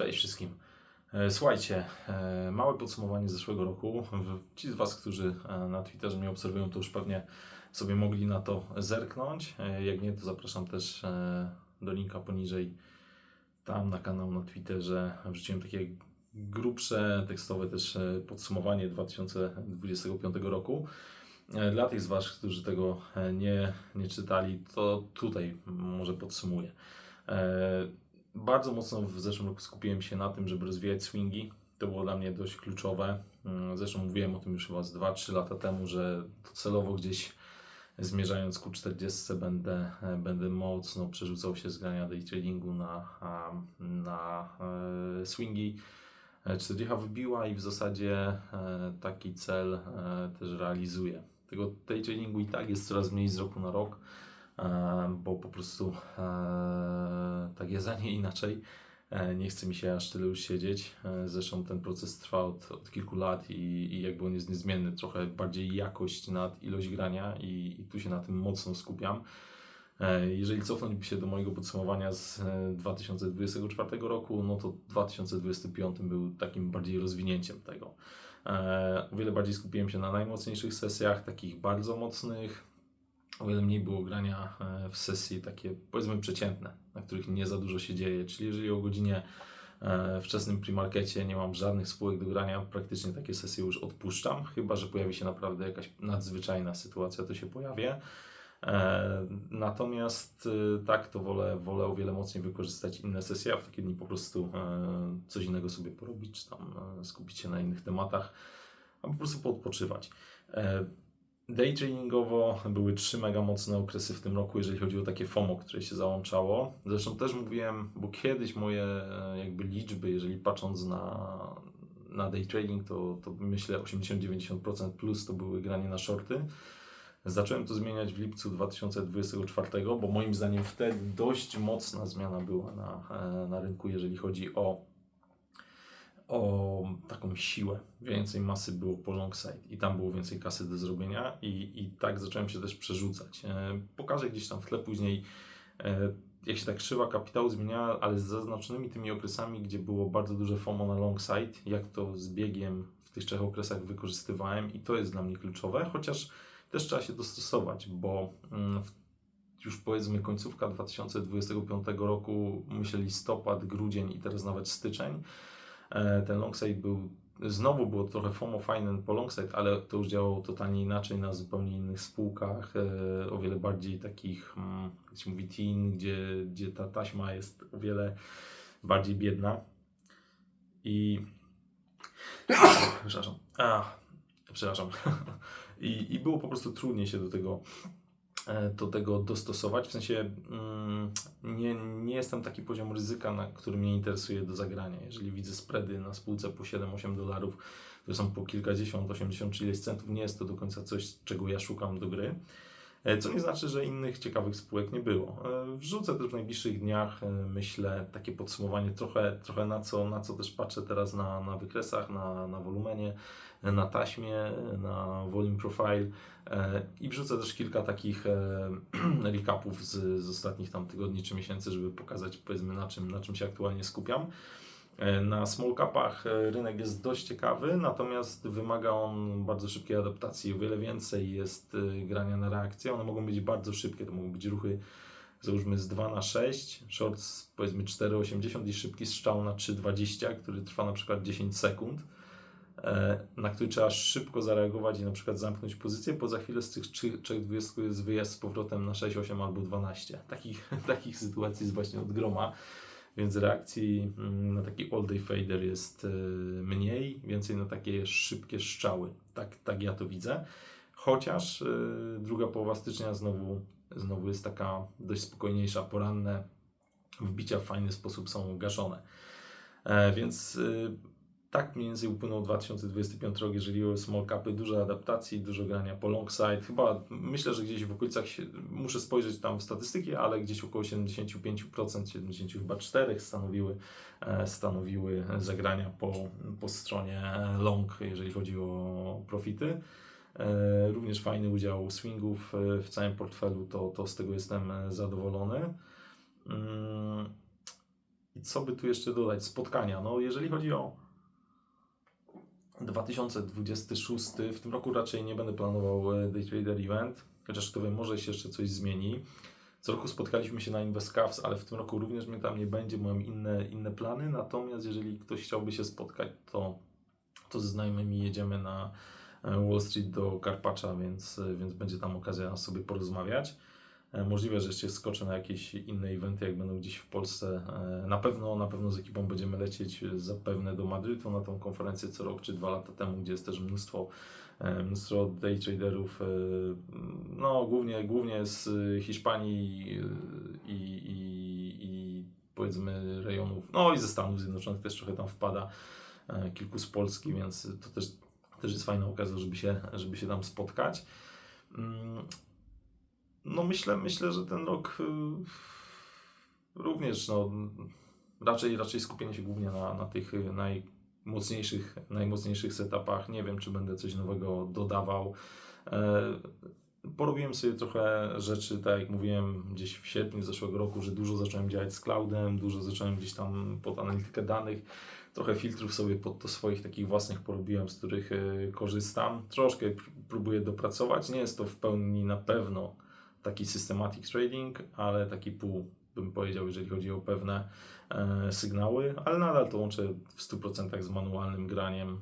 Cześć wszystkim. E, Słuchajcie, e, małe podsumowanie zeszłego roku. Ci z Was, którzy e, na Twitterze mnie obserwują, to już pewnie sobie mogli na to zerknąć. Jak nie, to zapraszam też do linka poniżej. Tam na kanał na Twitterze wrzuciłem takie grubsze, tekstowe też podsumowanie 2025 roku. Dla tych z Was, którzy tego nie, nie czytali, to tutaj może podsumuję. E, bardzo mocno w zeszłym roku skupiłem się na tym, żeby rozwijać swingi. To było dla mnie dość kluczowe. Mm, Zresztą mówiłem o tym już chyba z 2-3 lata temu, że celowo gdzieś zmierzając ku 40 będę, e, będę mocno przerzucał się z grania day tradingu na, na e, swingi. E, 40 wybiła i w zasadzie e, taki cel e, też realizuję. Tego day tradingu i tak jest coraz mniej z roku na rok, e, bo po prostu e, tak jest, a nie inaczej. E, Nie chce mi się aż tyle już siedzieć. E, Zresztą ten proces trwa od, od kilku lat i, i jakby on jest niezmienny. Trochę bardziej jakość nad ilość grania i, i tu się na tym mocno skupiam. E, Jeżeli cofnąć się do mojego podsumowania z e, 2024 roku, no to 2025 był takim bardziej rozwinięciem tego. E, O wiele bardziej skupiłem się na najmocniejszych sesjach, takich bardzo mocnych. O wiele mniej było grania e, w sesji takie powiedzmy przeciętne, na których nie za dużo się dzieje. Czyli jeżeli o godzinie e, wczesnym premarkecie nie mam żadnych spółek do grania, praktycznie takie sesje już odpuszczam, chyba że pojawi się naprawdę jakaś nadzwyczajna sytuacja, to się pojawię. E, Natomiast tak, to wolę, wolę o wiele mocniej wykorzystać inne sesje, a w takie dni po prostu coś innego sobie porobić, czy tam skupić się na innych tematach, a po prostu poodpoczywać. E, Day tradingowo były trzy mega mocne okresy w tym roku, jeżeli chodzi o takie FOMO, które się załączało. Zresztą też mówiłem, bo kiedyś moje e, jakby liczby, jeżeli patrząc na, na day trading, to, to myślę 80-90% plus to były granie na shorty. Zacząłem to zmieniać w lipcu 2024, bo moim zdaniem wtedy dość mocna zmiana była na, e, na rynku, jeżeli chodzi o, o taką siłę. Więcej masy było po long side i tam było więcej kasy do zrobienia i, i tak zacząłem się też przerzucać. E, Pokażę gdzieś tam w tle później, e, jak się ta krzywa kapitału zmieniała, ale z zaznaczonymi tymi okresami, gdzie było bardzo duże FOMO na long side, jak to z biegiem w tych trzech okresach wykorzystywałem i to jest dla mnie kluczowe, chociaż też trzeba się dostosować, bo mm, już powiedzmy końcówka 2025 roku, myślę listopad, grudzień i teraz nawet styczeń, ten longside był, znowu było trochę FOMO fajne po longside, ale to już działało totalnie inaczej na zupełnie innych spółkach, e, o wiele bardziej takich, mm, jak się mówi teen, gdzie, gdzie ta taśma jest o wiele bardziej biedna. I przepraszam, a, przepraszam, I, I było po prostu trudniej się do tego, e, do tego dostosować. W sensie mm, nie, nie jestem taki poziom ryzyka, na który mnie interesuje do zagrania. Jeżeli widzę spready na spółce po 7-8 dolarów, które są po kilkadziesiąt, 80 czy ileś centów, nie jest to do końca coś, czego ja szukam do gry. E, Co nie znaczy, że innych ciekawych spółek nie było. E, Wrzucę też w najbliższych dniach, e, myślę, takie podsumowanie trochę, trochę na, co, na co też patrzę teraz na, na wykresach, na, na wolumenie, na taśmie, na volume profile i wrzucę też kilka takich recapów z, z ostatnich tam tygodni czy miesięcy, żeby pokazać powiedzmy na czym, na czym się aktualnie skupiam. E, Na small capach e, rynek jest dość ciekawy, natomiast wymaga on bardzo szybkiej adaptacji. O wiele więcej jest e, grania na reakcję. One mogą być bardzo szybkie, to mogą być ruchy załóżmy z 2 na 6, shorts powiedzmy 4,80 i szybki strzał na 3,20, który trwa na przykład 10 sekund, na który trzeba szybko zareagować i na przykład zamknąć pozycję, bo za chwilę z tych 3,20 jest wyjazd z powrotem na 6, 8 albo 12. Takich, takich sytuacji jest właśnie od groma. Więc reakcji mm, na taki all day fader jest e, mniej, więcej na takie szybkie strzały. Tak, tak ja to widzę. Chociaż e, druga połowa stycznia znowu, znowu jest taka dość spokojniejsza, poranne wbicia w fajny sposób są gaszone. E, Więc tak mniej więcej upłynął 2025 rok, jeżeli o small capy, dużo adaptacji, dużo grania po long side. Chyba myślę, że gdzieś w okolicach, muszę spojrzeć tam w statystyki, ale gdzieś około 75%, 70 chyba 4 stanowiły, e, stanowiły zagrania po, po stronie long, jeżeli chodzi o profity. E, Również fajny udział swingów e, w całym portfelu, to, to z tego jestem zadowolony. Mm, I co by tu jeszcze dodać? Spotkania. No, jeżeli chodzi o 2026, w tym roku raczej nie będę planował e, Day Trader Event, chociaż kto wie, może się jeszcze coś zmieni. Co roku spotkaliśmy się na InvestCaps, ale w tym roku również mnie tam nie będzie, mam inne, inne plany. Natomiast jeżeli ktoś chciałby się spotkać, to, to ze znajomymi jedziemy na e, Wall Street do Karpacza, więc, e, więc będzie tam okazja sobie porozmawiać. E, Możliwe, że jeszcze skoczę na jakieś inne eventy, jak będą gdzieś w Polsce. E, Na pewno, na pewno z ekipą będziemy lecieć e, zapewne do Madrytu na tą konferencję co rok czy dwa lata temu, gdzie jest też mnóstwo, mnóstwo day traderów, no głównie, głównie z Hiszpanii i, i, i powiedzmy rejonów, no i ze Stanów Zjednoczonych też trochę tam wpada, kilku z Polski, więc to też, też jest fajna okazja, żeby się, żeby się tam spotkać. No myślę, myślę, że ten rok y, również no, raczej, raczej skupienie się głównie na, na tych y, najmocniejszych, najmocniejszych setupach. Nie wiem, czy będę coś nowego dodawał. E, Porobiłem sobie trochę rzeczy, tak jak mówiłem gdzieś w sierpniu zeszłego roku, że dużo zacząłem działać z cloudem, dużo zacząłem gdzieś tam pod analitykę danych, trochę filtrów sobie pod to swoich takich własnych porobiłem, z których e, korzystam. Troszkę pr- próbuję dopracować, nie jest to w pełni na pewno taki systematic trading, ale taki pół bym powiedział, jeżeli chodzi o pewne e, sygnały, ale nadal to łączę w 100% z manualnym graniem,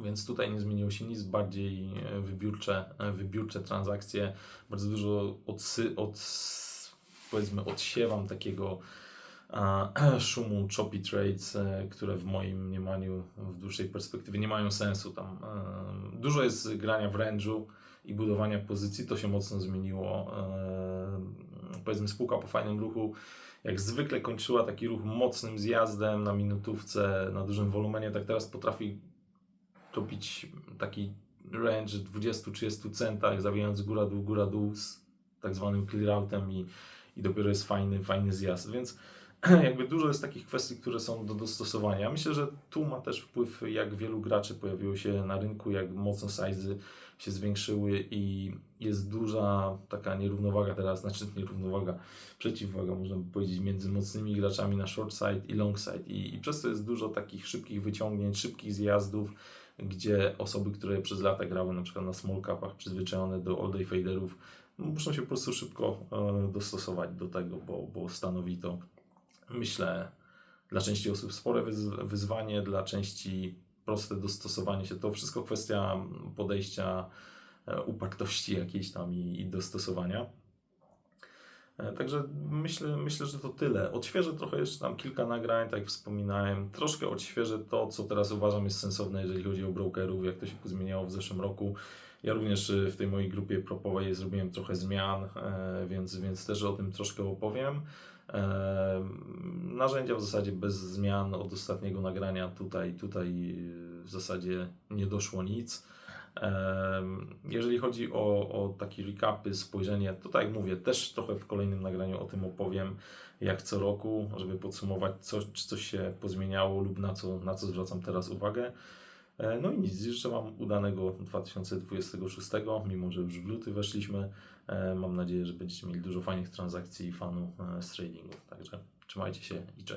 więc tutaj nie zmieniło się nic, bardziej e, wybiórcze, e, wybiórcze transakcje, bardzo dużo odsy, od, powiedzmy odsiewam takiego szumu choppy trades, e, które w moim mniemaniu w dłuższej perspektywie nie mają sensu. Tam dużo jest grania w range'u i budowania pozycji, to się mocno zmieniło. E, powiedzmy spółka po fajnym ruchu, jak zwykle kończyła taki ruch mocnym zjazdem na minutówce, na dużym wolumenie, tak teraz potrafi robić taki range 20-30 centach, zawijając góra-dół, góra-dół z tak zwanym clear-outem i, i dopiero jest fajny, fajny zjazd, więc jakby dużo jest takich kwestii, które są do dostosowania. Myślę, że tu ma też wpływ, jak wielu graczy pojawiło się na rynku, jak mocno sizy się zwiększyły i jest duża taka nierównowaga teraz, znaczy nierównowaga, przeciwwaga można by powiedzieć między mocnymi graczami na short side i long side i, i przez to jest dużo takich szybkich wyciągnięć, szybkich zjazdów, gdzie osoby, które przez lata grały na przykład na small capach, przyzwyczajone do all day faderów, muszą się po prostu szybko e, dostosować do tego, bo, bo stanowi to myślę, dla części osób spore wyz- wyzwanie, dla części proste dostosowanie się. To wszystko kwestia podejścia, e, upartości jakiejś tam i, i dostosowania. E, Także myślę, myślę, że to tyle. Odświeżę trochę jeszcze tam kilka nagrań, tak jak wspominałem. Troszkę odświeżę to, co teraz uważam jest sensowne, jeżeli chodzi o brokerów, jak to się pozmieniało w zeszłym roku. Ja również y, w tej mojej grupie propowej zrobiłem trochę zmian, e, więc, więc też o tym troszkę opowiem. E, Narzędzia w zasadzie bez zmian od ostatniego nagrania. Tutaj, tutaj y, w zasadzie nie doszło nic. Em, Jeżeli chodzi o, o takie recapy, spojrzenie, to tak jak mówię, też trochę w kolejnym nagraniu o tym opowiem, jak co roku, żeby podsumować, co, czy coś się pozmieniało lub na co, na co zwracam teraz uwagę. E, No i nic, życzę Wam udanego 2026, mimo że już w luty weszliśmy. E, Mam nadzieję, że będziecie mieli dużo fajnych transakcji i fanów e, z tradingu. Także trzymajcie się i cześć.